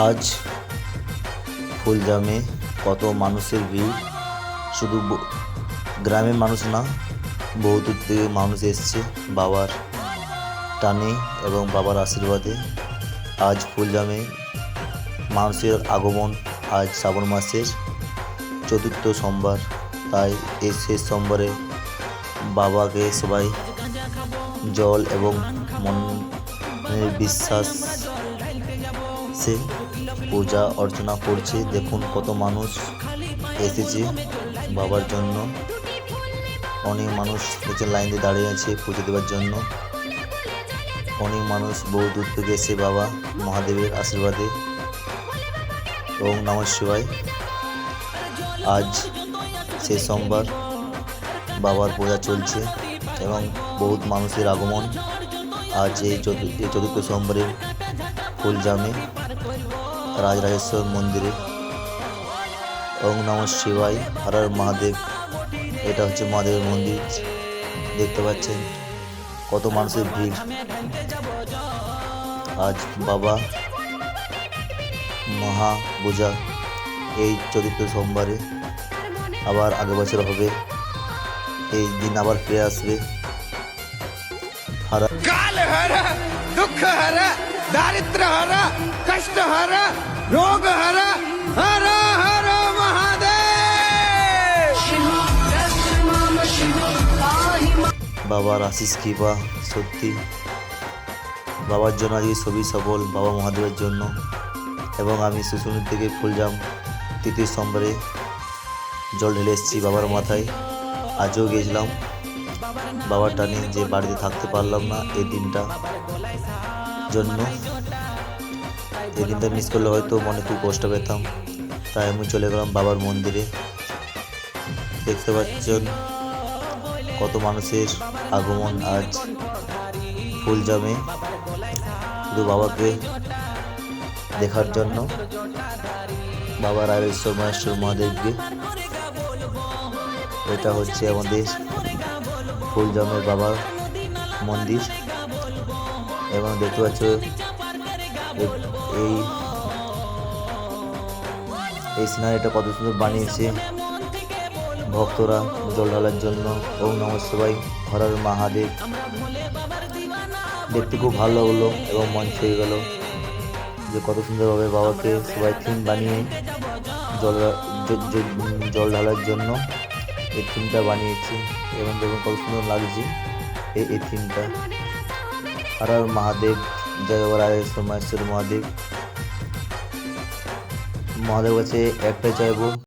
আজ ফুলজামে কত মানুষের ভিড়? শুধু গ্রামের মানুষ না বহু দূর থেকে মানুষ এসছে বাবার টানে এবং বাবার আশীর্বাদে। আজ ফুলজামে মানুষের আগমন, আজ শ্রাবণ মাসের চতুর্থ সোমবার। তাই এই শেষ সোমবারে বাবাকে সবাই জল এবং মনের বিশ্বাস সে পূজা অর্চনা করছে। দেখুন কত মানুষ এসেছে বাবার জন্য। অনেক মানুষ নিচে লাইন দিয়ে দাঁড়িয়ে আছে পুজো দেওয়ার জন্য। অনেক মানুষ বহু দূর থেকে এসে বাবা মহাদেবের আশীর্বাদে। এবং নমঃ শিবায়। আজ সেই সোমবার বাবার পূজা চলছে এবং বহুত মানুষের আগমন। আজ এই চতু- এই চতুর্থ সোমবারে ফুলজামে রাজরাজেশ্বর মন্দিরে। ওং নম শিবাই হর হর মহাদেব। এটা হচ্ছে মহাদেবের মন্দির। দেখতে পাচ্ছেন কত মানুষের ভিড়। আজ বাবা মহা পূজা এই চতুর্থ সোমবারে। আবার আগের বছর হবে। এই দিন আবার ফিরে আসবে। হর काल हर दुख हर दारिद्र हर कष्ट हर रोग हर हर हर महादेव বাবার আশিস কৃপা সত্যি বাবার জন্য আজকে ছবি সফল বাবা মহাদেবের জন্য এবং আমি শুশুনির থেকে ফুলজাম তৃতীয় সোমবারে জল ঢেলে এসেছি বাবার মাথায় আজও গিয়েছিলাম বাবার টানে যে বাড়িতে থাকতে পারলাম না এই দিনটা জন্য। এই দিনটা মিস করলে হয়তো মনে খুব কষ্ট পেতাম। তাই আমি চলে গেলাম বাবার মন্দিরে। দেখতে পাচ্ছেন কত মানুষের আগমন আজ। ফুল জামে শুধু বাবাকে দেখার জন্য। বাবার রায়েশ্বর মহেশ্বর মহাদেবকে। এটা হচ্ছে আমাদের ফুলজামের বাবার মন্দির। এবং দেখতে পাচ্ছ এই এই সিনারিটা কত সুন্দর বানিয়েছে। ভক্তরা জল ঢালার জন্য। ওম নম সবাই হরার মহাদেব। দেখতে খুব ভালো লাগল এবং মন ছুঁয়ে গেল। যে কত সুন্দরভাবে বাবাকে সবাই থিম বানিয়ে জল জল ঢালার জন্য। এই থিমটা বানিয়েছি এবং দেখুন কত সুন্দর লাগছে এই এই থিমটা। হরার মহাদেব, জয় সময় মহেশ্বর মহাদেব। মহাদেব আছে একটা চাইব